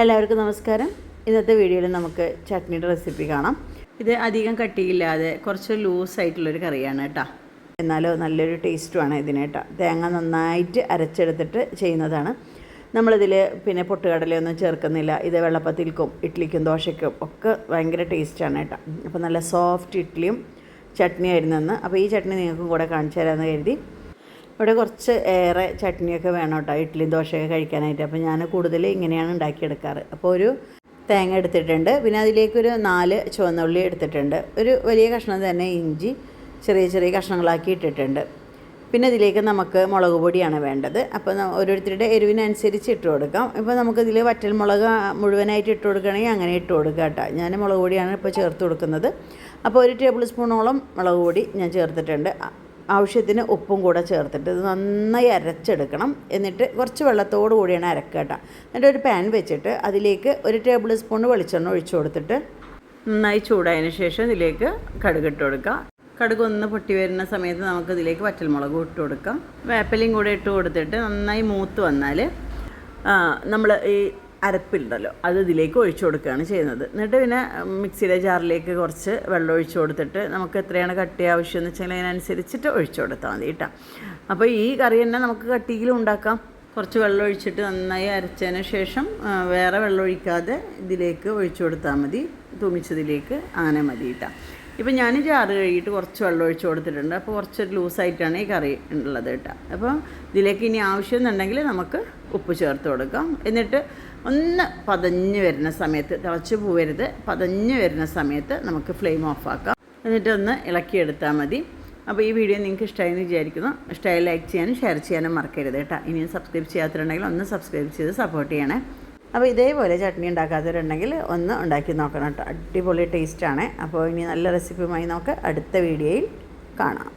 എല്ലാവർക്കും നമസ്കാരം. ഇന്നത്തെ വീഡിയോയിൽ നമുക്ക് ചട്നിയുടെ റെസിപ്പി കാണാം. ഇത് അധികം കട്ടിയില്ലാതെ കുറച്ച് ലൂസായിട്ടുള്ളൊരു കറിയാണ് കേട്ടോ. എന്നാലോ നല്ലൊരു ടേസ്റ്റുമാണ് ഇതിന് കേട്ടോ. തേങ്ങ നന്നായിട്ട് അരച്ചെടുത്തിട്ട് ചെയ്യുന്നതാണ്. നമ്മളിതിൽ പിന്നെ പൊട്ടുകടലയൊന്നും ചേർക്കുന്നില്ല. ഇത് വെള്ളപ്പത്തിൽക്കും ഇഡ്ഡലിക്കും ദോശയ്ക്കും ഒക്കെ ഭയങ്കര ടേസ്റ്റാണ് കേട്ടോ. അപ്പോൾ നല്ല സോഫ്റ്റ് ഇഡ്ഡലിയും ചട്നി അപ്പോൾ ഈ ചട്നി നിങ്ങൾക്കും കൂടെ കാണിച്ചു തരാമെന്ന് കരുതി. ഇവിടെ കുറച്ച് ഏറെ ചട്നിയൊക്കെ വേണം കേട്ടോ. ഇഡ്ഡലി ദോശയൊക്കെ കഴിക്കാനായിട്ട്. അപ്പോൾ ഞാൻ കൂടുതൽ ഇങ്ങനെയാണ് ഉണ്ടാക്കിയെടുക്കാറ്. അപ്പോൾ ഒരു തേങ്ങ എടുത്തിട്ടുണ്ട്. പിന്നെ അതിലേക്കൊരു നാല് ചുവന്നുള്ളി എടുത്തിട്ടുണ്ട്. ഒരു വലിയ കഷ്ണം തന്നെ ഇഞ്ചി ചെറിയ ചെറിയ കഷ്ണങ്ങളാക്കി ഇട്ടിട്ടുണ്ട്. പിന്നെ ഇതിലേക്ക് നമുക്ക് മുളക് പൊടിയാണ് വേണ്ടത്. അപ്പോൾ ഓരോരുത്തരുടെ എരിവിനനുസരിച്ച് ഇട്ട് കൊടുക്കാം. ഇപ്പോൾ നമുക്കിതിൽ വറ്റൽ മുളക് മുഴുവനായിട്ട് ഇട്ട് കൊടുക്കുകയാണെങ്കിൽ അങ്ങനെ ഇട്ട് കൊടുക്കുക കേട്ടോ. ഞാൻ മുളക് പൊടിയാണ് ഇപ്പോൾ ചേർത്ത് കൊടുക്കുന്നത്. അപ്പോൾ ഒരു ടേബിൾ സ്പൂണോളം മുളക് പൊടി ഞാൻ ചേർത്തിട്ടുണ്ട്. ആവശ്യത്തിന് ഉപ്പും കൂടെ ചേർത്തിട്ട് ഇത് നന്നായി അരച്ചെടുക്കണം. എന്നിട്ട് കുറച്ച് വെള്ളത്തോട് കൂടിയാണ് അരക്കുക കേട്ടോ. എന്നിട്ട് ഒരു പാൻ വെച്ചിട്ട് അതിലേക്ക് ഒരു ടേബിൾ സ്പൂൺ വെളിച്ചെണ്ണ ഒഴിച്ചു കൊടുത്തിട്ട് നന്നായി ചൂടായതിന് ശേഷം ഇതിലേക്ക് കടുക് ഇട്ട് കൊടുക്കുക കടുക് ഒന്ന് പൊട്ടി വരുന്ന സമയത്ത് നമുക്ക് ഇതിലേക്ക് വറ്റൽമുളകും ഇട്ട് കൊടുക്കാം. വേപ്പലയും കൂടെ ഇട്ട് കൊടുത്തിട്ട് നന്നായി മൂത്ത് വന്നാൽ നമ്മൾ ഈ അരപ്പുണ്ടല്ലോ അത് ഇതിലേക്ക് ഒഴിച്ചു കൊടുക്കുകയാണ് ചെയ്യുന്നത്. എന്നിട്ട് പിന്നെ മിക്സിയുടെ ജാറിലേക്ക് കുറച്ച് വെള്ളം ഒഴിച്ചു കൊടുത്തിട്ട് നമുക്ക് എത്രയാണ് കട്ടി ആവശ്യം എന്ന് വെച്ചാൽ അതിനനുസരിച്ചിട്ട് ഒഴിച്ചു കൊടുത്താൽ മതി കേട്ടോ. അപ്പോൾ ഈ കറി തന്നെ നമുക്ക് കട്ടിയിലും ഉണ്ടാക്കാം. കുറച്ച് വെള്ളം ഒഴിച്ചിട്ട് നന്നായി അരച്ചതിന് ശേഷം വേറെ വെള്ളം ഒഴിക്കാതെ ഇതിലേക്ക് ഒഴിച്ചു കൊടുത്താൽ മതി. തുമിച്ചതിലേക്ക് അങ്ങനെ മതി കേട്ടോ. ഇപ്പം ഞാൻ ജാറ് കഴുകിയിട്ട് കുറച്ച് വെള്ളം ഒഴിച്ച് കൊടുത്തിട്ടുണ്ട്. അപ്പോൾ കുറച്ച് ലൂസായിട്ടാണ് ഈ കറി ഉള്ളത് കേട്ടോ. അപ്പോൾ ഇതിലേക്ക് ഇനി ആവശ്യം എന്നുണ്ടെങ്കിൽ നമുക്ക് ഉപ്പ് ചേർത്ത് കൊടുക്കാം. എന്നിട്ട് ഒന്ന് പതഞ്ഞ് വരുന്ന സമയത്ത് തിളച്ച് പോവരുത്. പതഞ്ഞ് വരുന്ന സമയത്ത് നമുക്ക് ഫ്ലെയിം ഓഫാക്കാം എന്നിട്ട് ഒന്ന് ഇളക്കിയെടുത്താൽ മതി. അപ്പോൾ ഈ വീഡിയോ നിങ്ങൾക്ക് ഇഷ്ടമായി എന്ന് വിചാരിക്കുന്നു. ഇഷ്ടമായി ലൈക്ക് ചെയ്യാനും ഷെയർ ചെയ്യാനും മറക്കരുത് കേട്ടോ. ഇനിയും സബ്സ്ക്രൈബ് ചെയ്യാത്തിട്ടുണ്ടെങ്കിൽ ഒന്ന് സബ്സ്ക്രൈബ് ചെയ്ത് സപ്പോർട്ട് ചെയ്യണേ. അപ്പോൾ ഇതേപോലെ ചട്നി ഉണ്ടാക്കാത്തവരുണ്ടെങ്കിൽ ഒന്ന് ഉണ്ടാക്കി നോക്കണം കേട്ടോ. അടിപൊളി ടേസ്റ്റാണ് അപ്പോൾ ഇനി നല്ല റെസിപ്പിയുമായി നമുക്ക് അടുത്ത വീഡിയോയിൽ കാണാം.